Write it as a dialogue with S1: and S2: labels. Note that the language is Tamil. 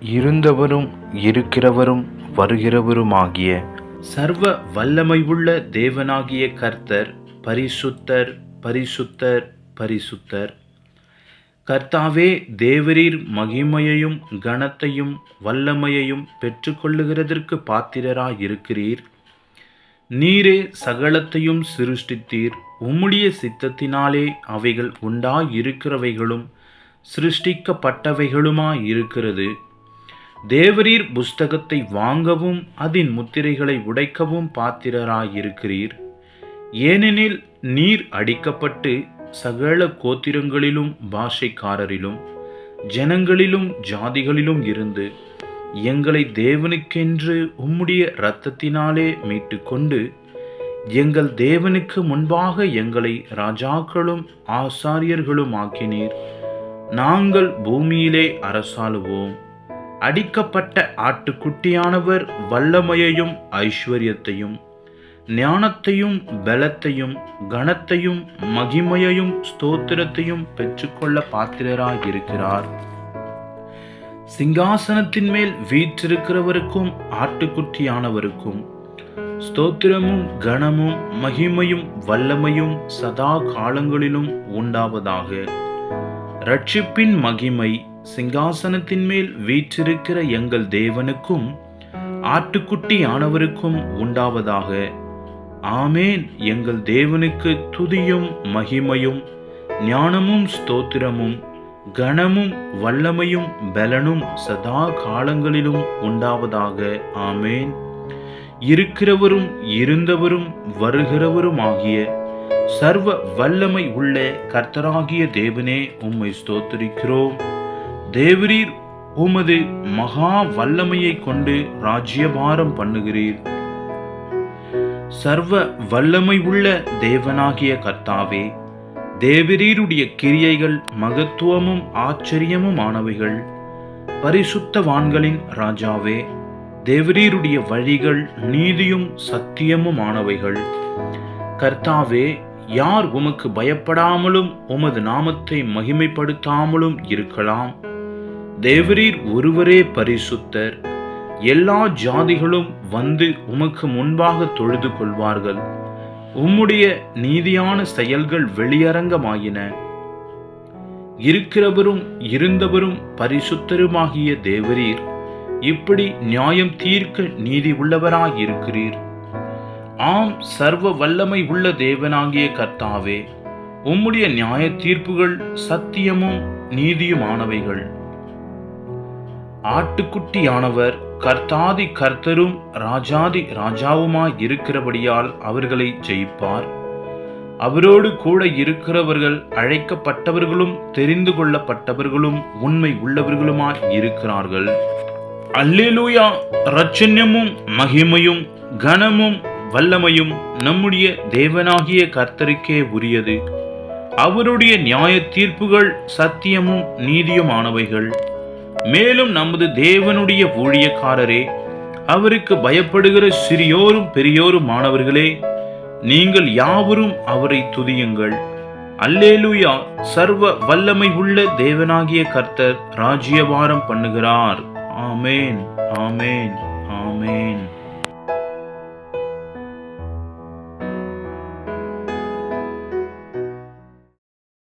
S1: இருந்தவரும் இருக்கிறவரும் வருகிறவருமாகிய
S2: சர்வ வல்லமையுள்ள தேவனாகிய கர்த்தர் பரிசுத்தர் பரிசுத்தர் பரிசுத்தர். கர்த்தாவே தேவரீர் மகிமையையும் கனத்தையும் வல்லமையையும் பெற்றுக்கொள்ளுகிறதற்கு பாத்திரராயிருக்கிறீர். நீரே சகலத்தையும் சிருஷ்டித்தீர். உம்முடைய சித்தத்தினாலே அவைகள் உண்டாயிருக்கிறவைகளும் சிருஷ்டிக்கப்பட்டவைகளுமாயிருக்கிறது. தேவரீர் புஸ்தகத்தை வாங்கவும் அதன் முத்திரைகளை உடைக்கவும் பாத்திரராயிருக்கிறீர். ஏனெனில் நீர் அடிக்கப்பட்டு சகல கோத்திரங்களிலும் பாஷைக்காரரிலும் ஜனங்களிலும் ஜாதிகளிலும் இருந்து எங்களை தேவனுக்கென்று உம்முடைய இரத்தத்தினாலே மீட்டுக்கொண்டு எங்கள் தேவனுக்கு முன்பாக எங்களை ராஜாக்களும் ஆசாரியர்களும் ஆக்கினீர். நாங்கள் பூமியிலே அரசாளுவோம். அடிக்கப்பட்ட ஆட்டுக்குட்டியானவர் வல்லமையையும் ஐஸ்வர்யத்தையும் ஞானத்தையும் பலத்தையும் கனத்தையும் மகிமையையும் ஸ்தோத்திரத்தையும் பெற்றுக்கொள்ள பாத்திரராயிருக்கிறார். சிங்காசனத்தின் மேல் வீற்றிருக்கிறவருக்கும் ஆட்டுக்குட்டியானவருக்கும் ஸ்தோத்திரமும் கனமும் மகிமையும் வல்லமையும் சதா காலங்களிலும் உண்டாவதாக. ரட்சிப்பின் மகிமை சிங்காசனத்தின் மேல் வீற்றிருக்கிற எங்கள் தேவனுக்கும் ஆட்டுக்குட்டியானவருக்கும் உண்டாவதாக. ஆமேன். எங்கள் தேவனுக்கு துதியும் மகிமையும் ஞானமும் ஸ்தோத்திரமும் கனமும் வல்லமையும் பலனும் சதா காலங்களிலும் உண்டாவதாக. ஆமேன். இருக்கிறவரும் இருந்தவரும் வருகிறவருமாகிய சர்வ வல்லமை உள்ள கர்த்தராகிய தேவனே உம்மை ஸ்தோத்திரிக்கிறோம். தேவரீர் உமது மகா வல்லமையை கொண்டு ராஜ்யபாரம் பண்ணுகிறீர். சர்வ வல்லமை உள்ள தேவனாகிய கர்த்தாவே தேவரீருடைய கிரியைகள் மகத்துவமும் ஆச்சரியமுமானவைகள் பரிசுத்தவான்களின் ராஜாவே தேவரீருடைய வழிகள் நீதியும் சத்தியமுமானவைகள் கர்த்தாவே யார் உமக்கு பயப்படாமலும் உமது நாமத்தை மகிமைப்படுத்தாமலும் இருக்கலாம். தேவரீர் ஒருவரே பரிசுத்தர். எல்லா ஜாதிகளும் வந்து உமக்கு முன்பாக தொழுது கொள்வார்கள். உம்முடைய நீதியான செயல்கள் வெளியரங்கமாயின. இருக்கிறவரும் இருந்தவரும் பரிசுத்தருமாகிய தேவரீர் இப்படி நியாயம் தீர்க்க நீதி உள்ளவராயிருக்கிறீர். ஆம் சர்வ வல்லமை உள்ள தேவனாகிய கர்த்தாவே உம்முடைய நியாய தீர்ப்புகள் சத்தியமும் நீதியுமானவைகள். ஆட்டுக்குட்டியானவர் கர்த்தாதி கர்த்தரும் ராஜாதி ராஜாவுமாய் இருக்கிறபடியால் அவர்களை ஜெயிப்பார். அவரோடு கூட இருக்கிறவர்கள் அழைக்கப்பட்டவர்களும் தெரிந்து கொள்ளப்பட்டவர்களும் உண்மை உள்ளவர்களுமாய் இருக்கிறார்கள். அல்லேலூயா! ரச்சன்யமும் மகிமையும் கனமும் வல்லமையும் நம்முடைய தேவனாகிய கர்த்தருக்கே உரியது. அவருடைய நியாய தீர்ப்புகள் சத்தியமும் நீதியுமானவைகள். மேலும் நமது தேவனுடைய ஊழியக்காரரே அவருக்கு பயப்படுகிற சிறியோரும் பெரியோரும் மாணவர்களே நீங்கள் யாவரும் அவரை துதியுங்கள். அல்லேலூயா சர்வ வல்லமை உள்ள தேவனாகிய கர்த்தர் ராஜ்யபாரம் பண்ணுகிறார். ஆமேன் ஆமேன் ஆமேன்.